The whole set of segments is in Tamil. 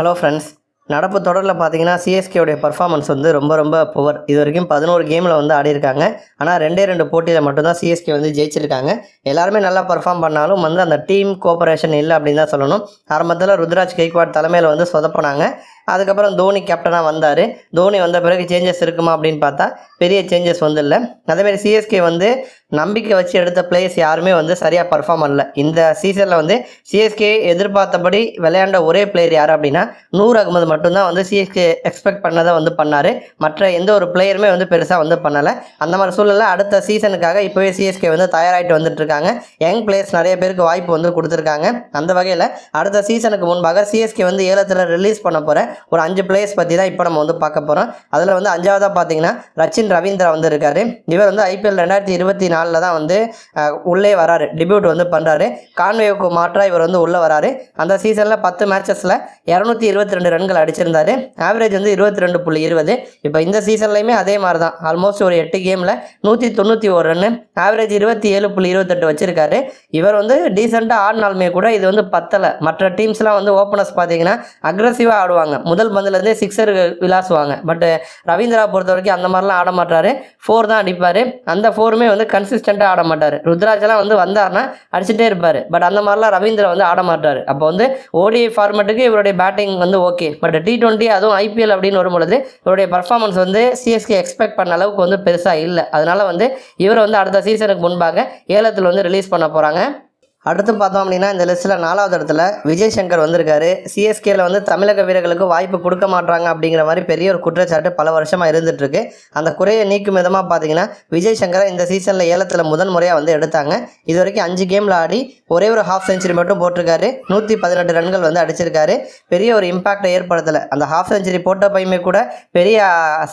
ஹலோ ஃப்ரெண்ட்ஸ் நடப்பு தொடரில் பார்த்தீங்கன்னா சிஎஸ்கேவுடைய பர்ஃபார்மன்ஸ் வந்து ரொம்ப ரொம்ப புவர் இது வரைக்கும் பதினோரு கேமில் வந்து ஆடிருக்காங்க ஆனால் ரெண்டே ரெண்டு போட்டியில் மட்டும்தான் சிஎஸ்கே வந்து ஜெயிச்சிருக்காங்க. எல்லாருமே நல்லா பர்ஃபார்ம் பண்ணாலும் வந்து அந்த டீம் கோஆபரேஷன் இல்லை அப்படின்னு தான் சொல்லணும். ஆரம்பத்தில் ருத்ராஜ் கெய்க்வாட் தலைமையில் வந்து சொதப்பினாங்க. அதுக்கப்புறம் தோனி கேப்டனாக வந்தார். தோனி வந்த பிறகு சேஞ்சஸ் இருக்குமா அப்படின்னு பார்த்தா பெரிய சேஞ்சஸ் வந்து இல்லை. அதேமாரி சிஎஸ்கே வந்து நம்பிக்கை வச்சு எடுத்த பிளேயர்ஸ் யாருமே வந்து சரியாக பர்ஃபார்ம் பண்ணல. இந்த சீசனில் வந்து சிஎஸ்கே எதிர்பார்த்தபடி விளையாண்ட ஒரே பிளேயர் யார் அப்படின்னா நூர் அகமது மட்டும்தான் வந்து சிஎஸ்கே எக்ஸ்பெக்ட் பண்ணதை வந்து பண்ணார். மற்ற எந்த ஒரு பிளேயருமே வந்து பெருசாக வந்து பண்ணலை. அந்த மாதிரி சூழலில் அடுத்த சீசனுக்காக இப்போவே சிஎஸ்கே வந்து தயாராகிட்டு வந்துட்டுருக்காங்க. யங் பிளேயர்ஸ் நிறைய பேருக்கு வாய்ப்பு வந்து கொடுத்துருக்காங்க. அந்த வகையில் அடுத்த சீசனுக்கு முன்பாக சிஎஸ்கே வந்து ஏலத்தில் ரிலீஸ் பண்ண போகிற ஒரு அஞ்சு பிளேயர்ஸ் பற்றி தான் இப்போ நம்ம வந்து பார்க்க போகிறோம் அதில் வந்து அஞ்சாவதாக பார்த்தீங்கன்னா ரச்சின் ரவீந்திரா வந்து இருக்காரு இவர் வந்து ஐபிஎல் ரெண்டாயிரத்தி இருபத்தி நாலில் தான் வந்து உள்ளே வராரு. டிபியூட் வந்து பண்ணுறாரு கான்வேவுக்கு மாற்றாக இவர் வந்து உள்ளே வராரு. அந்த சீசனில் பத்து மேட்சஸில் இரநூத்தி இருபத்தி ரெண்டு ரன்கள் அடிச்சிருந்தாரு. ஆவரேஜ் வந்து இருபத்தி ரெண்டு புள்ளி இருபது. இப்போ இந்த சீசன்லையுமே அதே மாதிரி தான் ஆல்மோஸ்ட் ஒரு எட்டு கேமில் நூற்றி தொண்ணூற்றி ஒரு ரன்னு ஆவரேஜ் இருபத்தி ஏழு புள்ளி இருபத்தெட்டு வச்சிருக்காரு. இவர் வந்து டீசெண்டாக ஆடினாலுமே கூட இது வந்து பத்தலை. மற்ற டீம்ஸ்லாம் வந்து ஓப்பனர்ஸ் பார்த்தீங்கன்னா அக்ரஸிவாக ஆடுவாங்க. முதல் பந்துலேருந்தே சிக்ஸர் விளாசுவாங்க. பட் ரவீந்திரா பொறுத்த வரைக்கும் அந்த மாதிரிலாம் ஆட மாட்டாரு. ஃபோர் தான் அடிப்பார். அந்த ஃபோருமே வந்து கன்சிஸ்டண்ட்டாக ஆட மாட்டார். ருத்ராஜெல்லாம் வந்து வந்தார்னா அடிச்சுட்டே இருப்பார். பட் அந்த மாதிரிலாம் ரவீந்திரா வந்து ஆட மாட்டார். அப்போ வந்து ஓடிஐ ஃபார்மேட்டுக்கு இவருடைய பேட்டிங் வந்து ஓகே பட் டி டுவெண்ட்டி அதுவும் ஐபிஎல் அப்படின்னு வரும்பொழுது இவருடைய பர்ஃபார்மன்ஸ் வந்து சிஎஸ்கே எக்ஸ்பெக்ட் பண்ண அளவுக்கு வந்து பெருசாக இல்லை. அதனால் வந்து இவரை வந்து அடுத்த சீசனுக்கு முன்பாக ஏலத்தில் வந்து ரிலீஸ் பண்ண போகிறாங்க அடுத்து பார்த்தோம் அப்படின்னா இந்த லிஸ்ட்டில் நாலாவது இடத்துல விஜய் சங்கர் வந்திருக்காரு. சிஎஸ்கேல வந்து தமிழக வீரர்களுக்கு வாய்ப்பு கொடுக்க மாட்டாங்க அப்படிங்கிற மாதிரி பெரிய ஒரு குற்றச்சாட்டு பல வருஷமாக இருந்துகிட்ருக்கு அந்த குறையை நீக்கும் விதமாக பார்த்தீங்கன்னா விஜய் சங்கரை இந்த சீசனில் ஏலத்தில் முதன் முறையாக வந்து எடுத்தாங்க. இது வரைக்கும் அஞ்சு கேமில் ஆடி ஒரே ஒரு ஹாஃப் செஞ்சுரி மட்டும் போட்டிருக்காரு. நூற்றி பதினெட்டு ரன்கள் வந்து அடிச்சிருக்காரு. பெரிய ஒரு இம்பாக்டை ஏற்படுத்தலை. அந்த ஹாஃப் செஞ்சுரி போட்ட பையுமே கூட பெரிய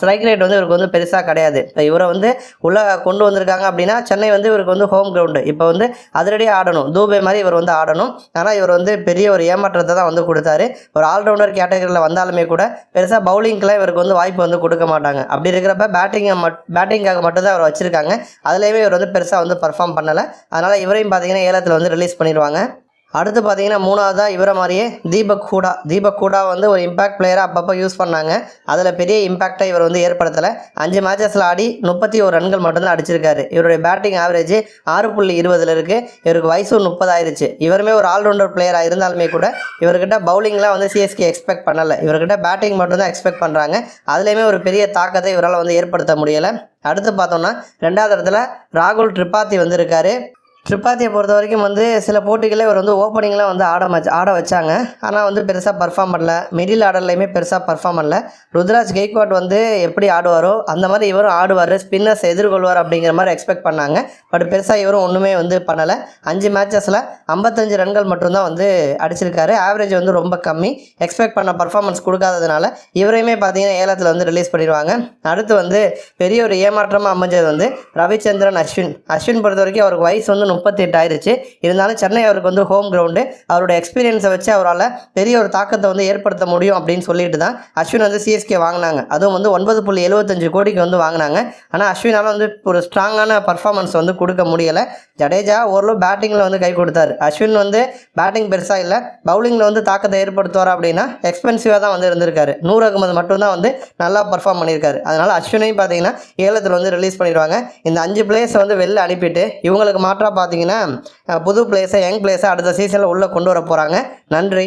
ஸ்ட்ரைக் ரேட் வந்து இவருக்கு வந்து பெருசாக கிடையாது. இப்போ இவரை வந்து உள்ளே கொண்டு வந்திருக்காங்க அப்படின்னா சென்னை வந்து இவருக்கு வந்து ஹோம் கிரவுண்டு இப்போ வந்து அதிரடியாக ஆடணும். தூபே மாதிரி இவர் வந்து ஆடணும். ஆனால் இவர் வந்து பெரிய ஒரு ஏமாற்றத்தை தான் வந்து கொடுத்தாரு. ஒரு ஆல்ரவுண்டர் கேட்டகரியில் வந்தாலுமே கூட பெருசாக பவுலிங்க்கெலாம் இவருக்கு வந்து வாய்ப்பு வந்து கொடுக்க மாட்டாங்க. அப்படி இருக்கிறப்ப பேட்டிங்கை மட் பேட்டிங்காக மட்டும்தான் அவர் வச்சுருக்காங்க. அதுலேயுமே இவர் வந்து பெருசாக வந்து பர்ஃபார்ம் பண்ணலை. அதனால் இவரையும் பார்த்தீங்கன்னா ஏலத்தில் வந்து ரிலீஸ் பண்ணிடுவாங்க. அடுத்து பார்த்தீங்கன்னா மூணாவதாக இவரை மாதிரியே தீபக் ஹூடா. தீபக் ஹூடா வந்து ஒரு இம்பாக்ட் பிளேயராக அப்பப்போ யூஸ் பண்ணாங்க. அதில் பெரிய இம்பாக்டை இவர் வந்து ஏற்படுத்தலை. அஞ்சு மேட்சஸில் ஆடி முப்பத்தி ஒரு ரன்கள் மட்டும்தான் அடிச்சிருக்காரு. இவருடைய பேட்டிங் ஆவரேஜ் ஆறு புள்ளி இருபதுல இருக்குது இவருக்கு வயசு முப்பதாயிருச்சு. இவருமே ஒரு ஆல்ரவுண்டர் பிளேயராக இருந்தாலுமே கூட இவர்கிட்ட பவுலிங்லாம் வந்து சிஎஸ்கே எக்ஸ்பெக்ட் பண்ணலை. இவர்கிட்ட பேட்டிங் மட்டும்தான் எக்ஸ்பெக்ட் பண்ணுறாங்க அதுலேயுமே ஒரு பெரிய தாக்கத்தை இவரால் வந்து ஏற்படுத்த முடியலை. அடுத்து பார்த்தோம்னா ரெண்டாவது இடத்துல ராகுல் திரிபாதி வந்திருக்காரு ட்ரிப்பாத்தியை பொறுத்த வரைக்கும் வந்து சில போட்டிகளில் இவர் வந்து ஓப்பனிங்லாம் வந்து ஆட வச்சு ஆட வச்சாங்க. ஆனால் வந்து பெருசாக பர்ஃபார்ம் பண்ணல. மிடில் ஆர்டர்லையுமே பெருசாக பர்ஃபார்ம் பண்ணல. ருத்ராஜ் கெய்க்வாட் வந்து எப்படி ஆடுவாரோ அந்த மாதிரி இவரும் ஆடுவார். ஸ்பின்னர்ஸ் எதிர்கொள்வார் அப்படிங்கிற மாதிரி எக்ஸ்பெக்ட் பண்ணாங்க. பட் பெருசாக இவரும் ஒன்றுமே வந்து பண்ணலை. அஞ்சு மேட்சஸில் ஐம்பத்தஞ்சு ரன்கள் மட்டும்தான் வந்து அடிச்சிருக்காரு. ஆவரேஜ் வந்து ரொம்ப கம்மி. எக்ஸ்பெக்ட் பண்ண பர்ஃபார்மன்ஸ் கொடுக்காததுனால இவரையுமே பார்த்தீங்கன்னா ஏலத்தில் வந்து ரிலீஸ் பண்ணிடுவாங்க. அடுத்து வந்து பெரிய ஒரு ஏமாற்றமாக அமைஞ்சது வந்து ரவிச்சந்திரன் அஸ்வின். அஸ்வின் பொறுத்த வரைக்கும் அவருக்கு வயசு வந்து முப்பத்தி எட்டு இருந்தாலும் சென்னை அவருக்கு வந்து ஹோம் கிரவுண்டு அவரோட எக்ஸ்பீரியன்ஸை வச்சு அவரால் பெரிய ஒரு தாக்கத்தை வந்து ஏற்படுத்த முடியும் அப்படின்னு சொல்லிட்டு தான் அஸ்வின் வந்து சிஎஸ்கே வாங்கினாங்க. அதுவும் வந்து ஒன்பது புள்ளி எழுபத்தஞ்சு கோடிக்கு வந்து வாங்கினாங்க. ஆனால் அஸ்வினால் வந்து ஒரு ஸ்ட்ராங்கான பர்ஃபார்மன்ஸ் வந்து கொடுக்க முடியலை. ஜடேஜா ஓரளவு பேட்டிங்கில் வந்து கை கொடுத்தாரு. அஸ்வின் வந்து பேட்டிங் பெருசாக இல்லை. பவுலிங்கில் வந்து தாக்கத்தை ஏற்படுத்துவார் அப்படின்னா எக்ஸ்பென்சிவாக தான் வந்து இருந்திருக்காரு. நூறு அகமது மட்டும்தான் வந்து நல்லா பர்ஃபார்ம் பண்ணியிருக்காரு. அதனால் அஸ்வினையும் பார்த்தீங்கன்னா ஏலத்தில் வந்து ரிலீஸ் பண்ணிடுவாங்க. இந்த அஞ்சு பிளேயர்ஸை வந்து வெளில அனுப்பிட்டு இவங்களுக்கு மாற்றாக பார்த்தீங்கன்னா புது பிளேயர்ஸை யங் பிளேயர்ஸை அடுத்த சீசனில் உள்ளே கொண்டு வர போகிறாங்க நன்றி.